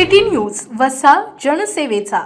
City news वसा जनसेवेचा.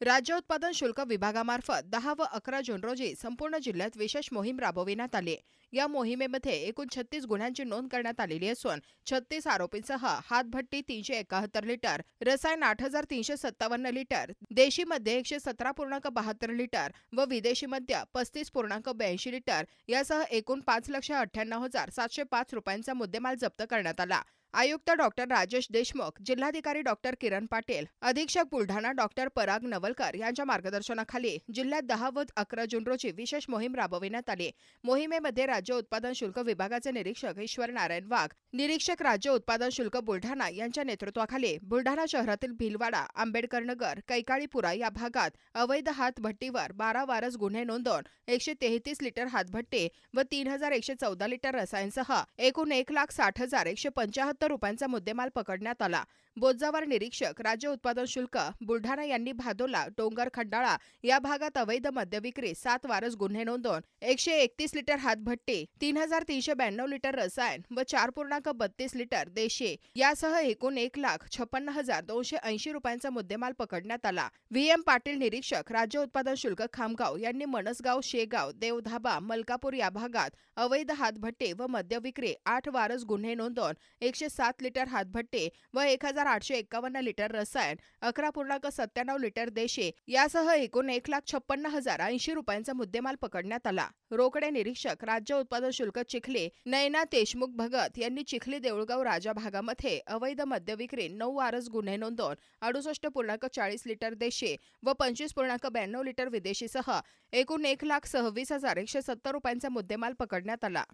राज्य उत्पादन शुल्क विभागामार्फत दहा व अकरा जून रोजी संपूर्ण जिल्ह्यात विशेष मोहीम राबविण्यात आली. या मोहिमेमध्ये एकूण छत्तीस गुन्ह्यांची नोंद करण्यात आलेली असून छत्तीस आरोपींसह हातभट्टी तीनशे एकाहत्तर लिटर रसायन आठ हजार तीनशे सत्तावन्न लिटर देशी मध्य एकशे सतरा पूर्णांक बहात्तर लिटर व विदेशी मद्य पस्तीस पूर्णांक ब्याऐंशी लिटर यासह एकूण पाच लक्ष अठ्ठ्याण्णव हजार सातशे पाच रुपयांचा मुद्देमाल जप्त करण्यात आला. आयुक्त डॉक्टर राजेश देशमुख जिल्हाधिकारी डॉक्टर किरण पाटील अधीक्षक बुलढाणा डॉक्टर पराग नवलकर यांच्या मार्गदर्शनाखाली जिल्ह्यात दहा व अकरा जून रोजी विशेष मोहीम राबविण्यात आली. मोहिमेमध्ये राज्य उत्पादन शुल्क विभागाचे निरीक्षक ईश्वर नारायण वाघ निरीक्षक राज्य उत्पादन शुल्क बुलढाणा यांच्या नेतृत्वाखाली बुलढाणा शहरातील भिलवाडा आंबेडकर नगर कैकाळीपुरा या भागात अवैध हातभट्टीवर बारा वारस गुन्हे नोंदवून एकशे तेहतीस लिटर हातभट्टी व तीन हजार एकशे चौदा लिटर रसायनसह एकूण एक लाख साठ हजार एकशे पंचाहत्तर रुपयांचा मुद्देमाल पकडण्यात आला. बोजावर निरीक्षक राज्य उत्पादन शुल्क बुलढाणा यांनी भादोला डोंगर खंडाळा या भागात अवैध मद्यविक्री सात वारस गुन्हे नोंदवून एकशे एकतीस लिटर हातभट्टी तीन हजार तीनशे ब्याण्णव लिटर रसायन व चार पूर्णांक बत्तीस लिटर देशी यासह एकूण एक लाख छप्पन्न हजार दोनशे ऐंशी रुपयांचा मुद्देमाल पकडण्यात आला. व्ही. एम. पाटील निरीक्षक राज्य उत्पादन शुल्क खामगाव यांनी मनसगाव शेगाव देवधाबा मलकापूर या भागात अवैध हातभट्टे व मद्यविक्री आठ वारस गुन्हे नोंदवून एकशे सात लिटर हातभट्टे व एक हजार आठशे एक्कावन्न लिटर रसायन अकरा पूर्णांक सत्त्याण्णव लिटर देशे यासह एकूण एक लाख छप्पन्न हजार ऐंशी रुपयांचा मुद्देमाल पकडण्यात आला. रोकडे निरीक्षक राज्य उत्पादन शुल्क चिखले नयना देशमुख भगत यांनी चिखली देऊळगाव राजा भागामध्ये अवैध मद्य विक्री नऊ वारस गुन्हे नोंदवून अडुसष्ट पूर्णांक चाळीस लिटर देशी व पंचवीस पूर्णांक ब्याण्णव लिटर विदेशीसह एकूण एक लाख सव्वीस हजार एकशे सत्तर रुपयांचा मुद्देमाल पकडण्यात आला.